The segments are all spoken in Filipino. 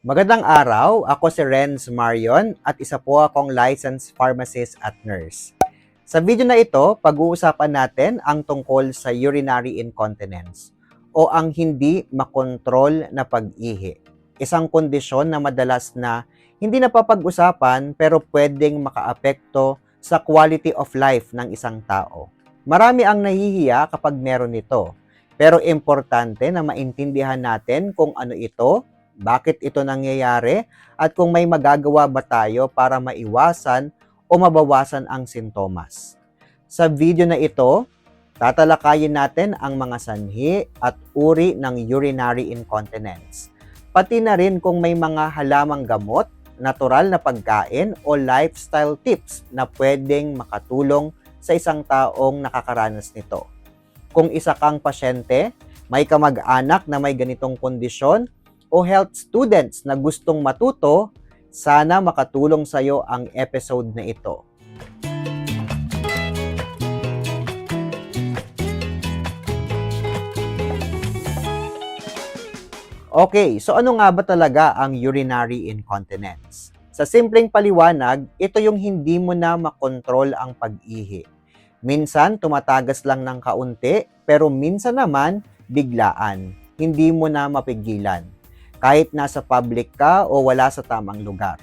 Magandang araw, ako si Renz Marion at isa po akong licensed pharmacist at nurse. Sa video na ito, pag-uusapan natin ang tungkol sa urinary incontinence o ang hindi makontrol na pag-ihi. Isang kondisyon na madalas na hindi napapag-usapan pero pwedeng makaapekto sa quality of life ng isang tao. Marami ang nahihiya kapag meron ito, pero importante na maintindihan natin kung ano ito, bakit ito nangyayari, at kung may magagawa ba tayo para maiwasan o mabawasan ang sintomas. Sa video na ito, tatalakayin natin ang mga sanhi at uri ng urinary incontinence. Pati na rin kung may mga halamang gamot, natural na pagkain o lifestyle tips na pwedeng makatulong sa isang taong nakakaranas nito. Kung isa kang pasyente, may kamag-anak na may ganitong kondisyon, o health students na gustong matuto, sana makatulong sa iyo ang episode na ito. Okay, so ano nga ba talaga ang urinary incontinence? Sa simpleng paliwanag, ito yung hindi mo na makontrol ang pag-ihi. Minsan, tumatagas lang ng kaunti, pero minsan naman, biglaan. Hindi mo na mapigilan kahit nasa public ka o wala sa tamang lugar.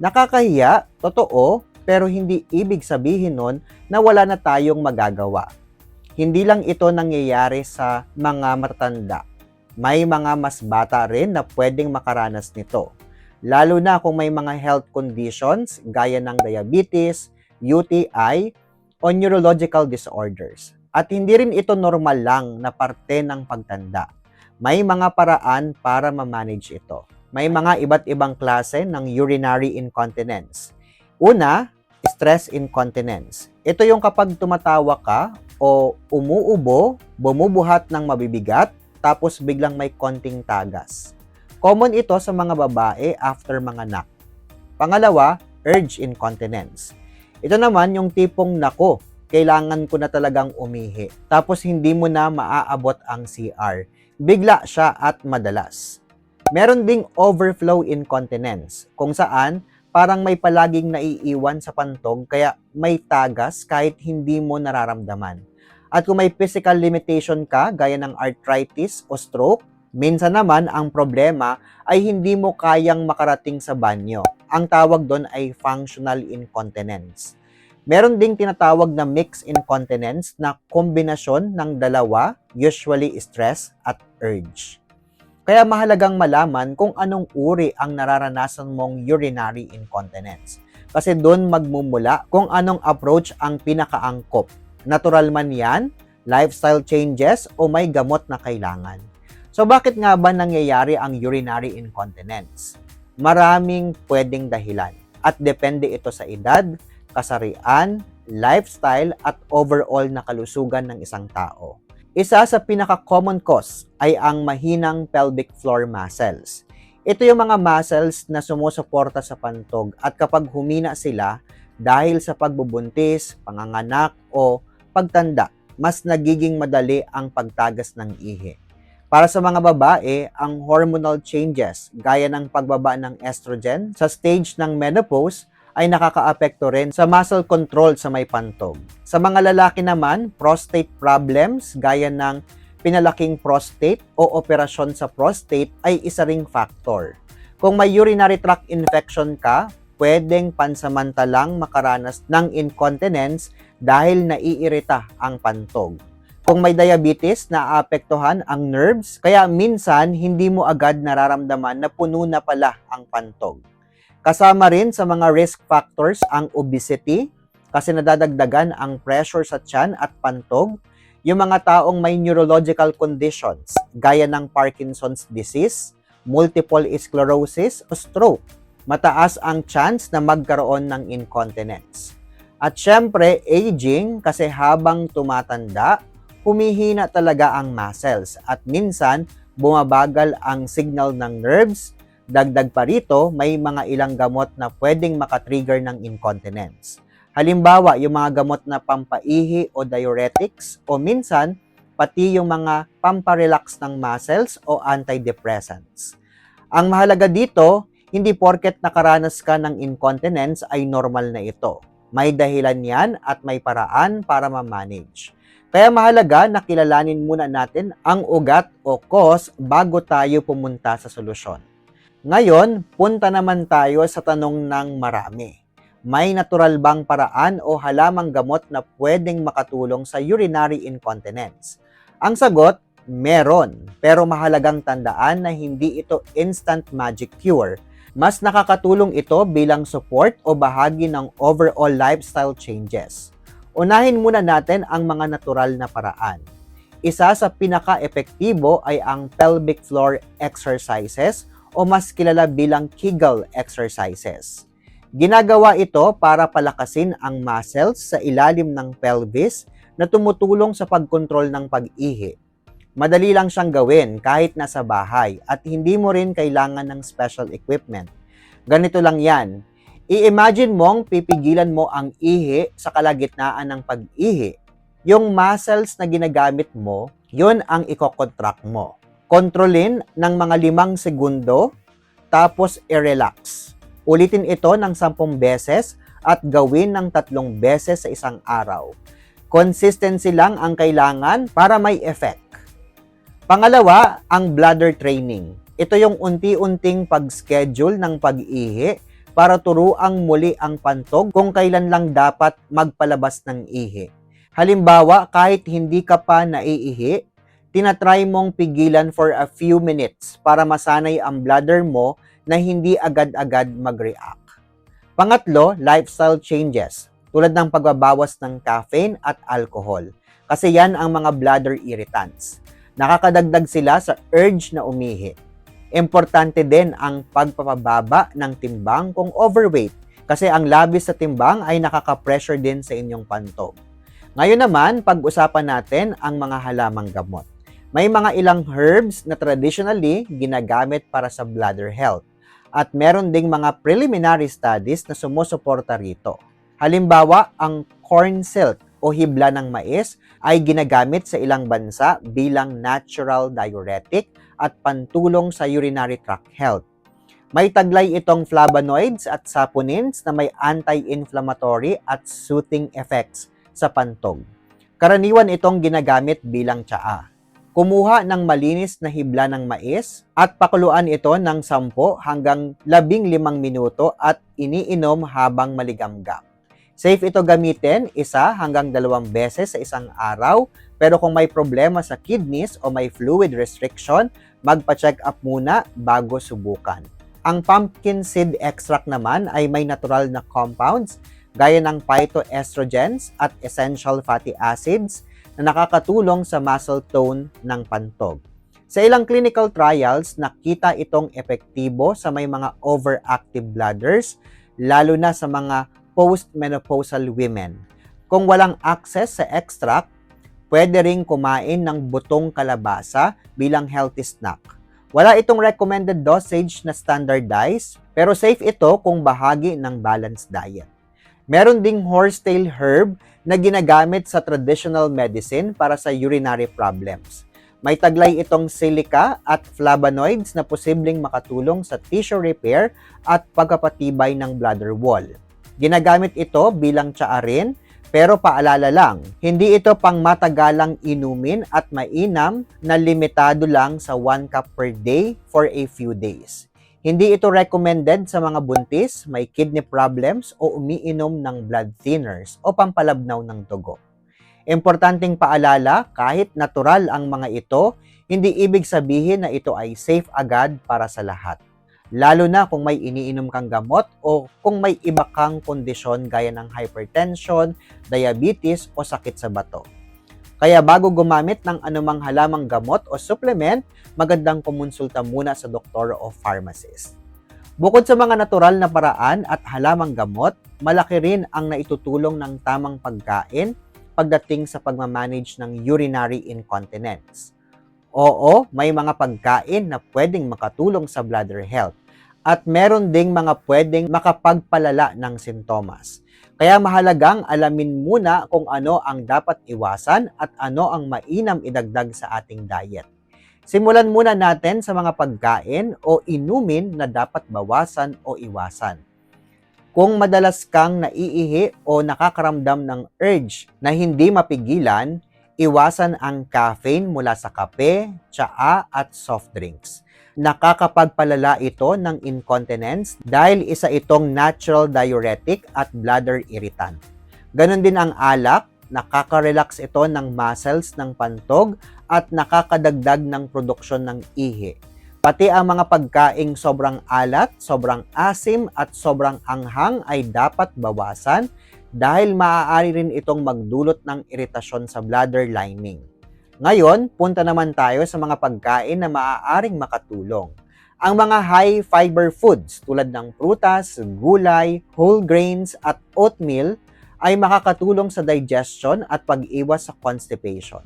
Nakakahiya, totoo, pero hindi ibig sabihin nun na wala na tayong magagawa. Hindi lang ito nangyayari sa mga matatanda. May mga mas bata rin na pwedeng makaranas nito. Lalo na kung may mga health conditions gaya ng diabetes, UTI, o neurological disorders. At hindi rin ito normal lang na parte ng pagtanda may mga paraan para ma-manage ito. May mga iba't ibang klase ng urinary incontinence. Una, stress incontinence. Ito yung kapag tumatawa ka o umuubo, bumubuhat ng mabibigat, tapos biglang may konting tagas. Common ito sa mga babae after mga nak. Pangalawa, urge incontinence. Ito naman yung tipong nako, kailangan ko na talagang umihi. Tapos hindi mo na maaabot ang CR bigla siya at madalas. Meron ding overflow incontinence, kung saan parang may palaging naiiwan sa pantog kaya may tagas kahit hindi mo nararamdaman. At kung may physical limitation ka gaya ng arthritis o stroke, minsan naman ang problema ay hindi mo kayang makarating sa banyo. Ang tawag doon ay functional incontinence. Meron ding tinatawag na mixed incontinence na kombinasyon ng dalawa, usually stress at urge. Kaya mahalagang malaman kung anong uri ang nararanasan mong urinary incontinence. Kasi doon magmumula kung anong approach ang pinakaangkop. Natural man yan, lifestyle changes, o may gamot na kailangan. So bakit nga ba nangyayari ang urinary incontinence? Maraming pwedeng dahilan at depende ito sa edad, kasarian, lifestyle at overall na kalusugan ng isang tao. Isa sa pinaka-common cause ay ang mahinang pelvic floor muscles. Ito yung mga muscles na sumusuporta sa pantog at kapag humina sila dahil sa pagbubuntis, panganganak o pagtanda, mas nagiging madali ang pagtagas ng ihi. Para sa mga babae, ang hormonal changes gaya ng pagbaba ng estrogen sa stage ng menopause ay nakakaapekto rin sa muscle control sa may pantog. Sa mga lalaki naman, prostate problems gaya ng pinalaking prostate o operasyon sa prostate ay isa ring factor. Kung may urinary tract infection ka, pwedeng pansamantalang makaranas ng incontinence dahil naiirita ang pantog. Kung may diabetes, naaapektuhan ang nerves, kaya minsan hindi mo agad nararamdaman na puno na pala ang pantog. Kasama rin sa mga risk factors ang obesity kasi nadadagdagan ang pressure sa tiyan at pantog, yung mga taong may neurological conditions gaya ng Parkinson's disease, multiple sclerosis o stroke. Mataas ang chance na magkaroon ng incontinence. At syempre, aging kasi habang tumatanda, humihina talaga ang muscles at minsan bumabagal ang signal ng nerves Dagdag pa rito, may mga ilang gamot na pwedeng makatrigger ng incontinence. Halimbawa, yung mga gamot na pampaihi o diuretics o minsan pati yung mga pamparelax ng muscles o antidepressants. Ang mahalaga dito, hindi porket nakaranas ka ng incontinence ay normal na ito. May dahilan yan at may paraan para ma-manage. Kaya mahalaga na kilalanin muna natin ang ugat o cause bago tayo pumunta sa solusyon. Ngayon, punta naman tayo sa tanong ng marami. May natural bang paraan o halamang gamot na pwedeng makatulong sa urinary incontinence? Ang sagot, meron. Pero mahalagang tandaan na hindi ito instant magic cure. Mas nakakatulong ito bilang support o bahagi ng overall lifestyle changes. Unahin muna natin ang mga natural na paraan. Isa sa pinaka-epektibo ay ang pelvic floor exercises o mas kilala bilang Kegel exercises. Ginagawa ito para palakasin ang muscles sa ilalim ng pelvis na tumutulong sa pagkontrol ng pag-ihi. Madali lang siyang gawin kahit nasa bahay at hindi mo rin kailangan ng special equipment. Ganito lang yan. I-imagine mong pipigilan mo ang ihi sa kalagitnaan ng pag-ihi. Yung muscles na ginagamit mo, yun ang ikokontract mo. Kontrolin ng mga limang segundo, tapos i-relax. Ulitin ito ng 10 beses at gawin ng tatlong beses sa isang araw. Consistency lang ang kailangan para may effect. Pangalawa, ang bladder training. Ito yung unti-unting pag-schedule ng pag-ihi para turuang muli ang pantog kung kailan lang dapat magpalabas ng ihi. Halimbawa, kahit hindi ka pa naiihi, tinatry mong pigilan for a few minutes para masanay ang bladder mo na hindi agad-agad mag-react. Pangatlo, lifestyle changes, tulad ng pagbabawas ng caffeine at alcohol, kasi yan ang mga bladder irritants. Nakakadagdag sila sa urge na umihi. Importante din ang pagpapababa ng timbang kung overweight, kasi ang labis sa timbang ay nakaka-pressure din sa inyong pantog. Ngayon naman, pag-usapan natin ang mga halamang gamot. May mga ilang herbs na traditionally ginagamit para sa bladder health at meron ding mga preliminary studies na sumusuporta rito. Halimbawa, ang corn silk o hibla ng mais ay ginagamit sa ilang bansa bilang natural diuretic at pantulong sa urinary tract health. May taglay itong flavonoids at saponins na may anti-inflammatory at soothing effects sa pantog. Karaniwan itong ginagamit bilang tsaa. Kumuha ng malinis na hibla ng mais at pakuluan ito ng 10 hanggang 15 minuto at iniinom habang maligamgam. Safe ito gamitin isa hanggang dalawang beses sa isang araw pero kung may problema sa kidneys o may fluid restriction, magpa-check up muna bago subukan. Ang pumpkin seed extract naman ay may natural na compounds gaya ng phytoestrogens at essential fatty acids na nakakatulong sa muscle tone ng pantog. Sa ilang clinical trials, nakita itong epektibo sa may mga overactive bladders, lalo na sa mga postmenopausal women. Kung walang access sa extract, pwede ring kumain ng butong kalabasa bilang healthy snack. Wala itong recommended dosage na standardized, pero safe ito kung bahagi ng balanced diet. Meron ding horsetail herb na ginagamit sa traditional medicine para sa urinary problems. May taglay itong silica at flavonoids na posibleng makatulong sa tissue repair at pagkapatibay ng bladder wall. Ginagamit ito bilang tsaarin, pero paalala lang, hindi ito pang matagalang inumin at mainam na limitado lang sa 1 cup per day for a few days. Hindi ito recommended sa mga buntis, may kidney problems o umiinom ng blood thinners o pampalabnaw ng dugo. Importanteng paalala, kahit natural ang mga ito, hindi ibig sabihin na ito ay safe agad para sa lahat. Lalo na kung may iniinom kang gamot o kung may iba kang kondisyon gaya ng hypertension, diabetes o sakit sa bato. Kaya bago gumamit ng anumang halamang gamot o supplement, magandang kumonsulta muna sa doktor o pharmacist. Bukod sa mga natural na paraan at halamang gamot, malaki rin ang naitutulong ng tamang pagkain pagdating sa pagmamanage ng urinary incontinence. Oo, may mga pagkain na pwedeng makatulong sa bladder health at meron ding mga pwedeng makapagpalala ng sintomas. Kaya mahalagang alamin muna kung ano ang dapat iwasan at ano ang mainam idagdag sa ating diet. Simulan muna natin sa mga pagkain o inumin na dapat bawasan o iwasan. Kung madalas kang naiihi o nakakaramdam ng urge na hindi mapigilan, iwasan ang caffeine mula sa kape, tsaa at soft drinks. Nakakapagpalala ito ng incontinence dahil isa itong natural diuretic at bladder irritant. Ganon din ang alak, nakaka-relax ito ng muscles ng pantog at nakakadagdag ng produksyon ng ihi. Pati ang mga pagkaing sobrang alat, sobrang asim at sobrang anghang ay dapat bawasan dahil maaari rin itong magdulot ng iritasyon sa bladder lining. Ngayon, punta naman tayo sa mga pagkain na maaaring makatulong. Ang mga high fiber foods tulad ng prutas, gulay, whole grains at oatmeal ay makakatulong sa digestion at pag-iwas sa constipation.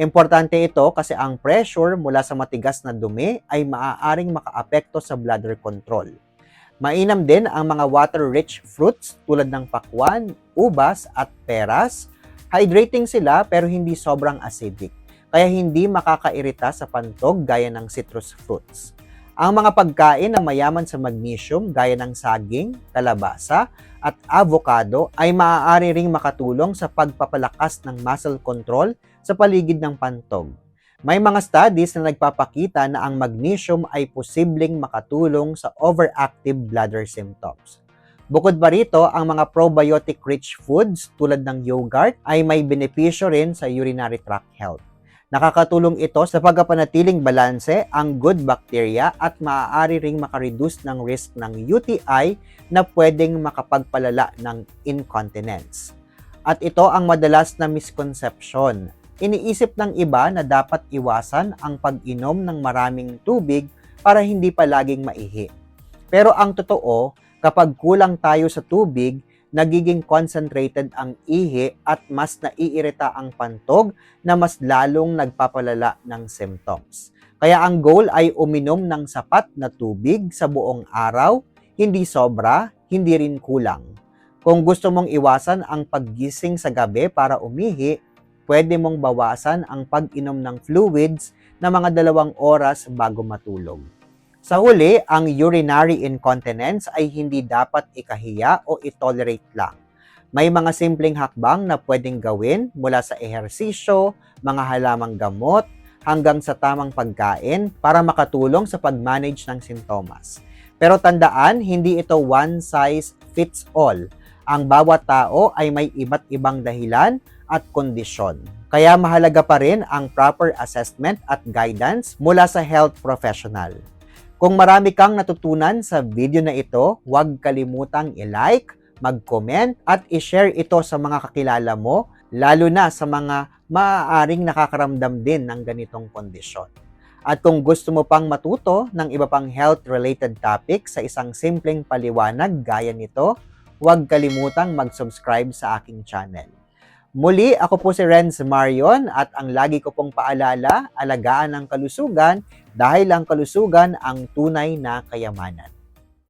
Importante ito kasi ang pressure mula sa matigas na dumi ay maaaring makaapekto sa bladder control. Mainam din ang mga water-rich fruits tulad ng pakwan, ubas at peras. Hydrating sila pero hindi sobrang acidic, kaya hindi makakairita sa pantog gaya ng citrus fruits. Ang mga pagkain na mayaman sa magnesium gaya ng saging, kalabasa, at avocado ay maaari ring makatulong sa pagpapalakas ng muscle control sa paligid ng pantog. May mga studies na nagpapakita na ang magnesium ay posibleng makatulong sa overactive bladder symptoms. Bukod pa rito, ang mga probiotic-rich foods tulad ng yogurt ay may benepisyo rin sa urinary tract health. Nakakatulong ito sa pagpapanatiling balanse ang good bacteria at maaari ring makareduce ng risk ng UTI na pwedeng makapagpalala ng incontinence. At ito ang madalas na misconception. Iniisip ng iba na dapat iwasan ang pag-inom ng maraming tubig para hindi palaging maihi. Pero ang totoo, kapag kulang tayo sa tubig, nagiging concentrated ang ihi at mas naiirita ang pantog na mas lalong nagpapalala ng symptoms. Kaya ang goal ay uminom ng sapat na tubig sa buong araw, hindi sobra, hindi rin kulang. Kung gusto mong iwasan ang paggising sa gabi para umihi, pwede mong bawasan ang pag-inom ng fluids na mga dalawang oras bago matulog. Sa huli, ang urinary incontinence ay hindi dapat ikahiya o itolerate lang. May mga simpleng hakbang na pwedeng gawin mula sa ehersisyo, mga halamang gamot, hanggang sa tamang pagkain para makatulong sa pag-manage ng sintomas. Pero tandaan, hindi ito one size fits all. Ang bawat tao ay may iba't ibang dahilan at kondisyon. Kaya mahalaga pa rin ang proper assessment at guidance mula sa health professional. Kung marami kang natutunan sa video na ito, huwag kalimutang i-like, mag-comment at i-share ito sa mga kakilala mo, lalo na sa mga maaaring nakakaramdam din ng ganitong kondisyon. At kung gusto mo pang matuto ng iba pang health-related topic sa isang simpleng paliwanag gaya nito, huwag kalimutang mag-subscribe sa aking channel. Muli, ako po si Renz Marion at ang lagi ko pong paalala, alagaan ang kalusugan dahil ang kalusugan ang tunay na kayamanan.